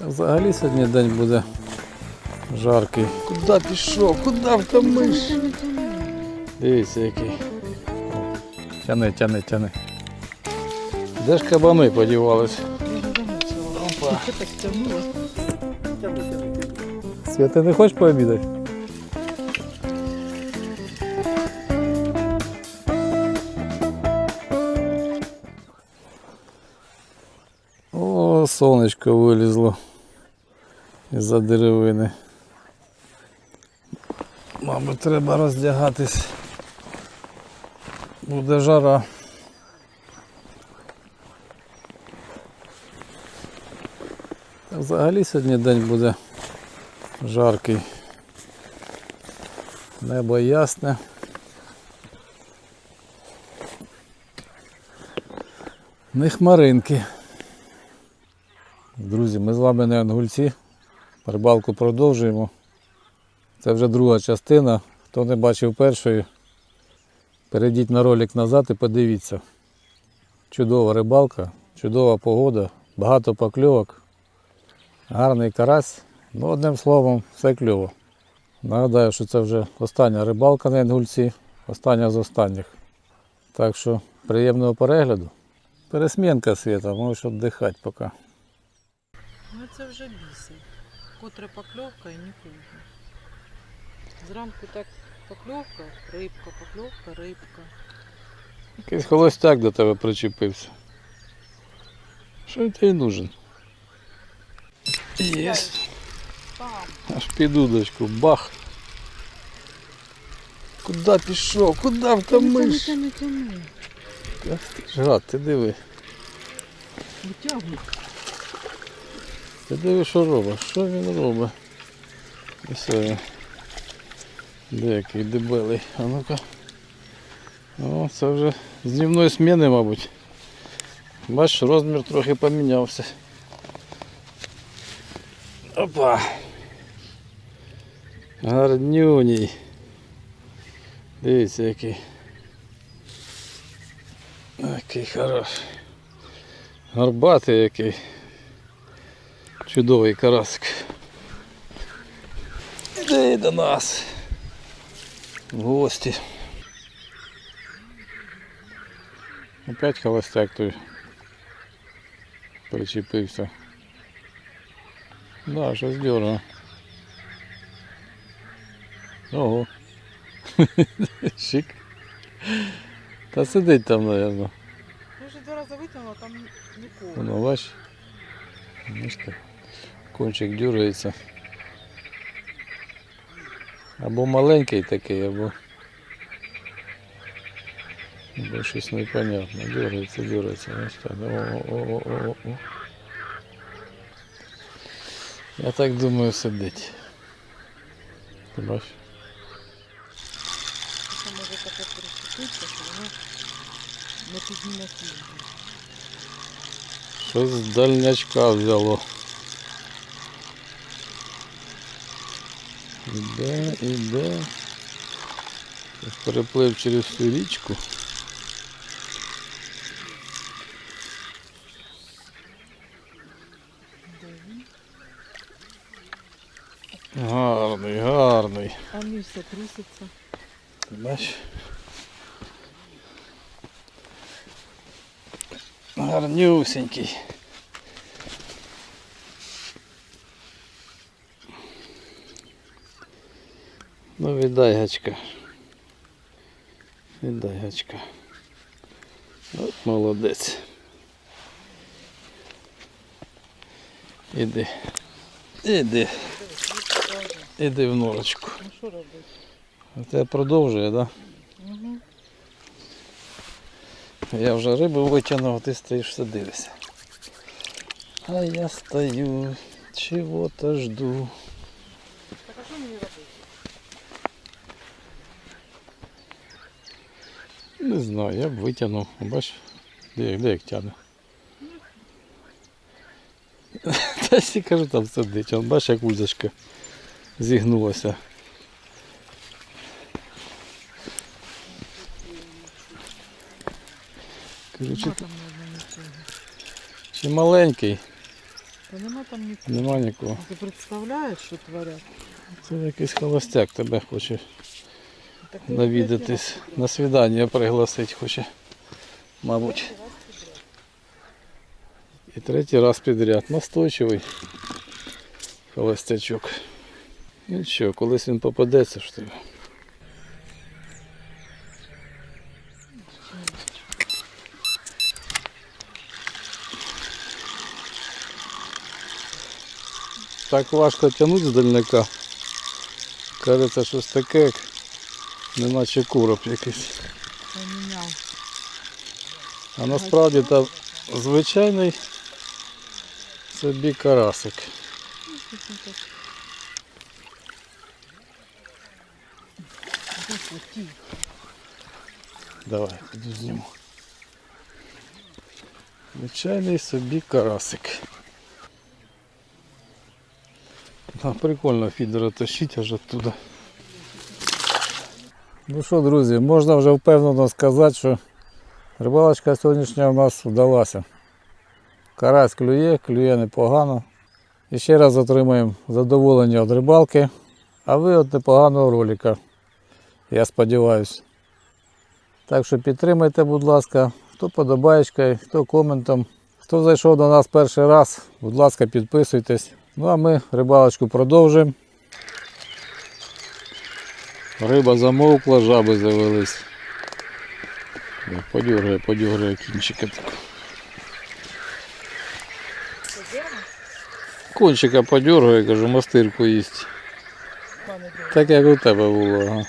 Взагалі сьогодні день буде жаркий. Куди пішов? Куди втомиш? Дивіться який. Тяни, тяни, тяни. Де ж кабани подівались? Опа. Свята, не хочеш пообідати? Сонечко вилізло із-за деревини. Мабуть, треба роздягатись. Буде жара. Взагалі сьогодні день буде жаркий. Небо ясне. Не хмаринки. Вами не ангульці. Рибалку продовжуємо. Це вже друга частина. Хто не бачив першої, перейдіть на ролик назад і подивіться. Чудова рибалка, чудова погода, багато покльовок, гарний карась. Ну, одним словом, все кльово. Нагадаю, що це вже остання рибалка на Інгульці, остання з останніх. Так що приємного перегляду. Пересмінка світа, можеш віддихати поки. Ну це вже бісить. Котра покльовка і нікого. Зранку так покльовка, рибка, покльовка, рибка. Якийсь холостяк до тебе причепився. Що він тобі нужен? Єсть. Аж під удочку, бах. Куди пішов? Втомиш? тяни, тяни. Ах ти ж гад, ти диви. Витягуй. Ти диви, що робить. Що він робить? Ось він. Деякий дебелий. А ну-ка. О, це вже з днівної зміни, мабуть. Бачиш, розмір трохи помінявся. Опа. Гарнюній. Дивіться який. Який хороший. Горбатий який. Чудовий карасик. Іди до нас. В гості. Опять холостяк той причепився. Да, щось дернуло. Ого. Шик. Та сидить там. Я вже два рази витягнула, там нікого. Воно бач. Бачите, кончик дюрається. Або маленький такий, або. Або щось непонятне. Дюрається, дюрається. Ось так. О, о, о, о, о, о. Я так думаю сидить. Ти бачиш? Це може таке переступитися, що воно не підніме фільм. Щось з дальнячка взяло. Іде, іде. Переплив через всю річку. Гарний, гарний. А місце труситься. Бач. Гарнюсенький. Ну віддай гачка. Віддай гачка. От молодець. Іди. Іди. Іди в норочку. Ну що робити? Це продовжує, так? Угу. Я вже рибу витягнув, а ти стоїш все дивишся. А я стою, чего-то жду. Так а що мені робити? Не знаю, я б витягнув. Бач, де, де як тягне. Та всі кажу, там сидить. Он бач, як удочка зігнулася. Кажу, чи, чи маленький? Та нема там нікого. Нема нікого. Ти представляєш, що творять? Це якийсь холостяк тебе хоче навідатись. На свідання пригласить хоче, мабуть. І третій раз підряд. Настойчивий холостячок. Нічого, колись він попадеться ж тобі. Так важко тягнути з дальника. Кажеться, щось таке, неначе короб якийсь. А насправді там звичайний собі карасик. Давай, піду зніму. Звичайний собі карасик. А, прикольно фідера тащить аж оттуда. Ну що, друзі, можна вже впевнено сказати, що рибалочка сьогоднішня у нас вдалася. Карась клює, клює непогано. І ще раз отримаємо задоволення від рибалки, а ви від непоганого ролика. Я сподіваюся. Так що підтримайте, будь ласка, хто подобаєчкою, хто коментом. Хто зайшов до нас перший раз, будь ласка, підписуйтесь. Ну а ми рибалочку продовжуємо. Риба замовкла, жаби завелись. Подюргає, подюргає кінчика. Кончика подюргає, кажу, мастирку їсть. Так як у тебе було. Ага.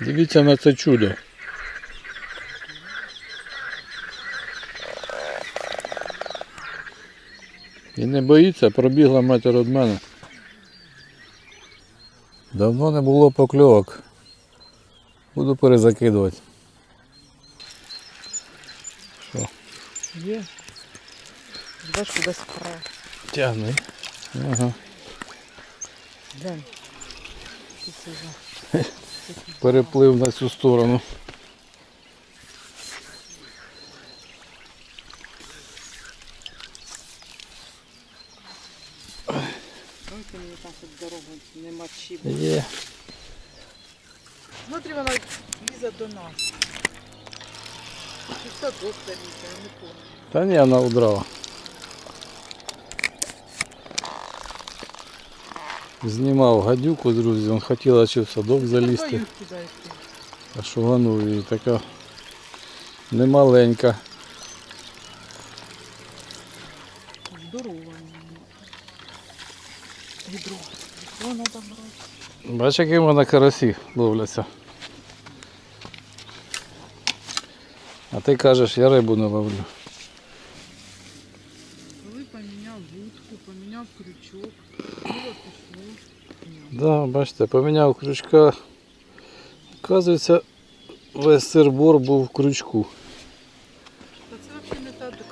Дивіться на це чудо. І не боїться, пробігла матір від мене. Давно не було покльовок. Буду перезакидувати. Що? Є. Бач, кудись пре. Тягни. Ага. Переплив на цю сторону. Ой, ти мені там хоч дорогу не мочи. Є. Смотри, вона лізе до нас. Чи в садок залізе, я не помню. Та ні, вона удрала. Знімав гадюку, друзі, він хотіла чи в садок залізти, а шуганув її така немаленька. Здорова. Відро. Бач, які вона карасі ловляться. А ти кажеш, я рибу не ловлю. Коли поміняв вудку, поміняв крючок, пішло. Да, бачите, поміняв крючка. Оказується, весь сирбор був в крючку. Та це взагалі не та до.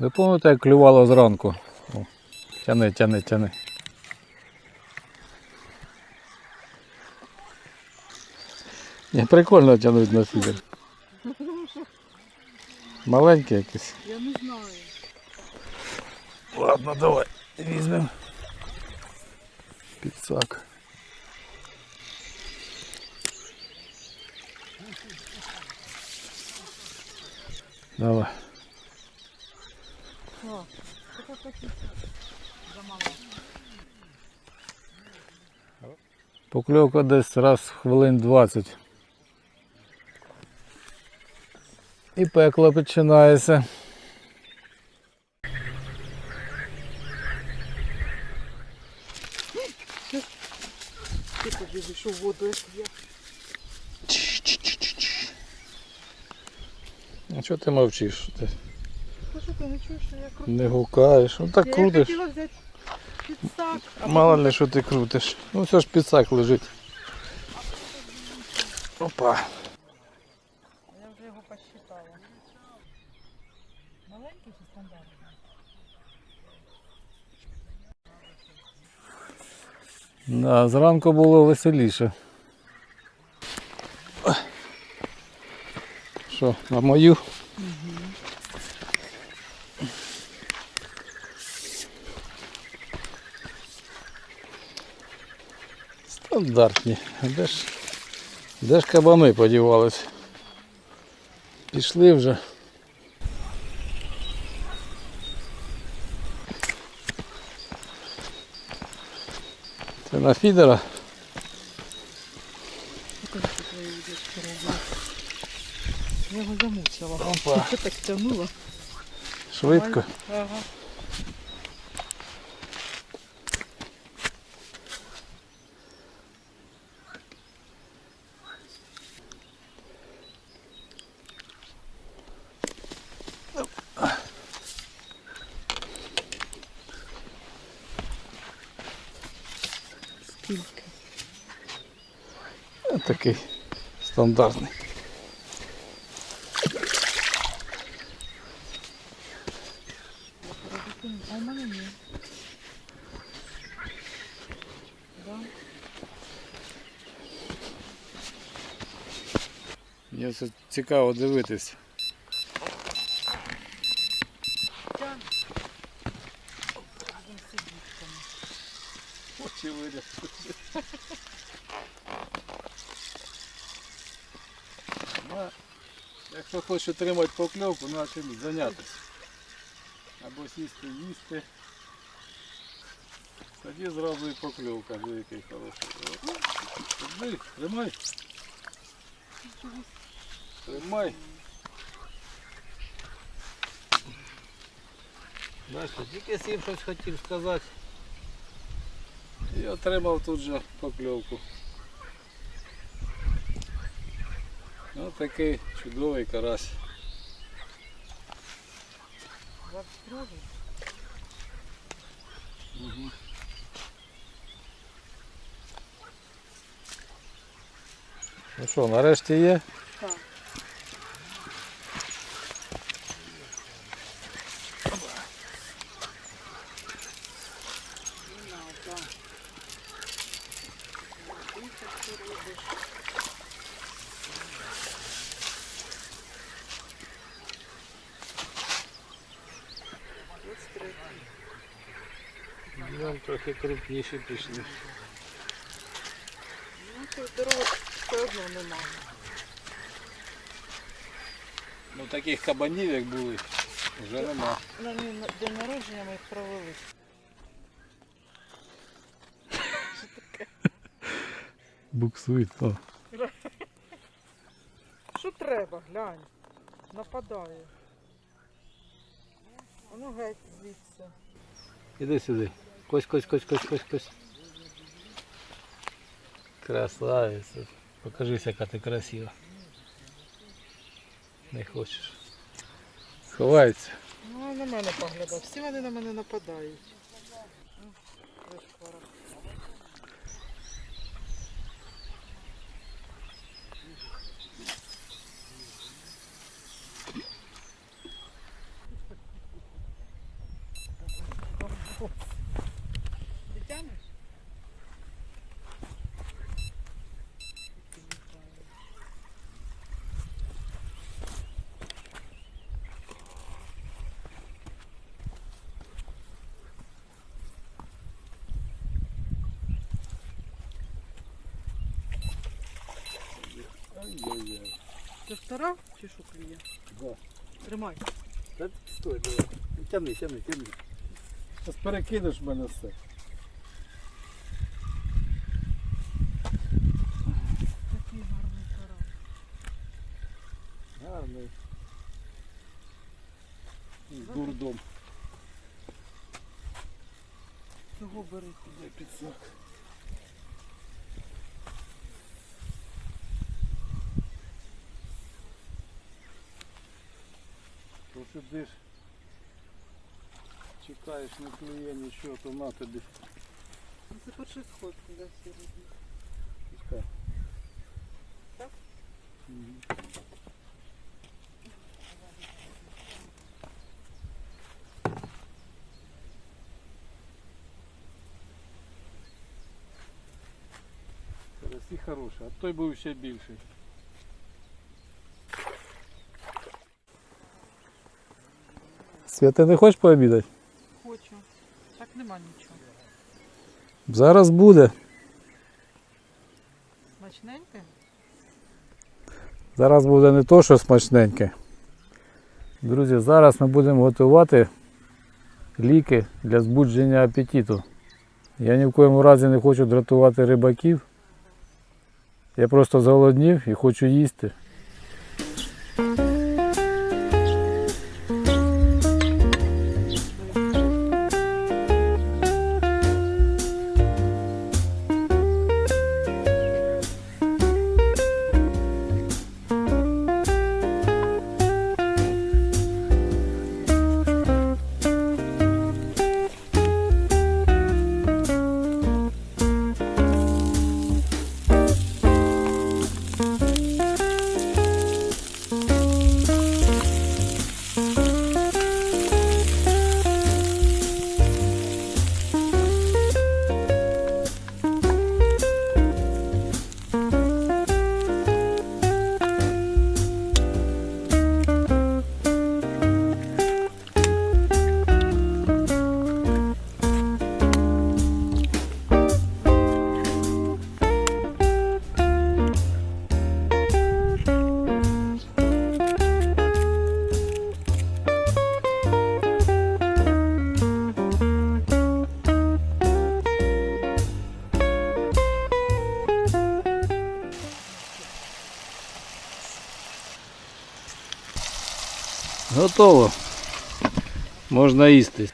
Ви пам'ятаєте, як клювало зранку? О, тяни, тяни, тяни. Прикольно тягнути на фідер. Маленький якийсь. Я не знаю. Ладно, давай візьмемо. Підсак. Давай. О. Покльовка десь раз в хвилин 20. І пекло починається. В воду, як я. А чого ти мовчиш? Ти Ну що ти не чуєш, що я крутила? не гукаєш. Ну так Я крутиш. хотіла взяти підсак. Мало ли що ти крутиш. Ну все ж підсак лежить. Опа. Я вже його посчитала. Чи стандартний? Да, зранку було веселіше. Що, на мою? Стандартні. Де ж, де ж кабани подівались? Пішли вже. Це на фідера. Я його замучила. Опа. Що так тягнула? Швидко. Ага. Такий стандартний. А в. Мені це цікаво. Будемо. Очі вирішили. Якщо хочеш отримати покльовку, треба чимось зайнятися. Або сісти їсти. Тоді зразу і покльовка, диви, який хороший. Тримай. Тримай. Бачите, тільки сім щось хотів сказати. І отримав тут же покльовку. Ось такий чудовий карась. Угу. Ну що, нарешті є? Так. Не надо. Ти що ти робиш? Ось третій. Днем трохи крупніші пішли. Ну, то дорога все одно немає. Ну таких кабанів, як були, вже нема. На мій день народження ми їх провели. Буксують. О. Що треба, глянь. Нападає. А ну геть звідси. Іди сюди. Кось, кось, кось, кось, кось, кось. Красавиця. Покажись, яка ти красива. Не хочеш. Ховається. Ну, на мене поглядав. Всі вони на мене нападають. Ти втора чи що клює? Да. Тримай. Та стой, давай. Тягни, тягни, тягни. Зараз перекинеш мене все. Такий гарний карась. Гарний. Дурдом. Цього бери. Де підсак? Посидиш, чекаєш, не клює нічого, то на тобі. Це перший сход туди сьогодні. Пускай. Так? Мгм. Карасі хороші, а той був ще більший. Свята, не хочеш пообідати? Хочу. Так нема нічого. Зараз буде. Смачненьке? Зараз буде не то, що смачненьке. Друзі, зараз ми будемо готувати ліки для збудження апетиту. Я ні в коєму разі не хочу дратувати рибаків. Я просто голоднів і хочу їсти. Готово. Можна їсти.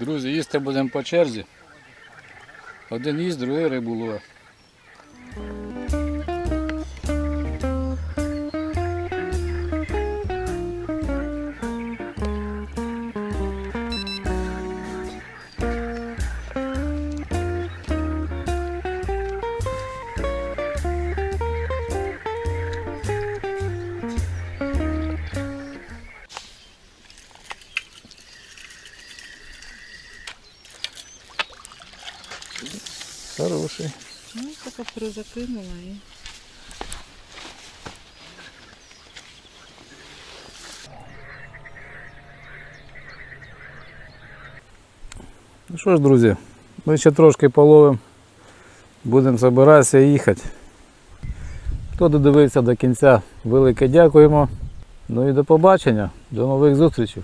Друзі, їсти будемо по черзі. Один їсть, другий рибу ловить. Перезакинула і. Ну що ж, друзі, ми ще трошки половимо. Будемо збиратися і їхати. Хто додивився до кінця, велике дякуємо. Ну і до побачення, до нових зустрічей.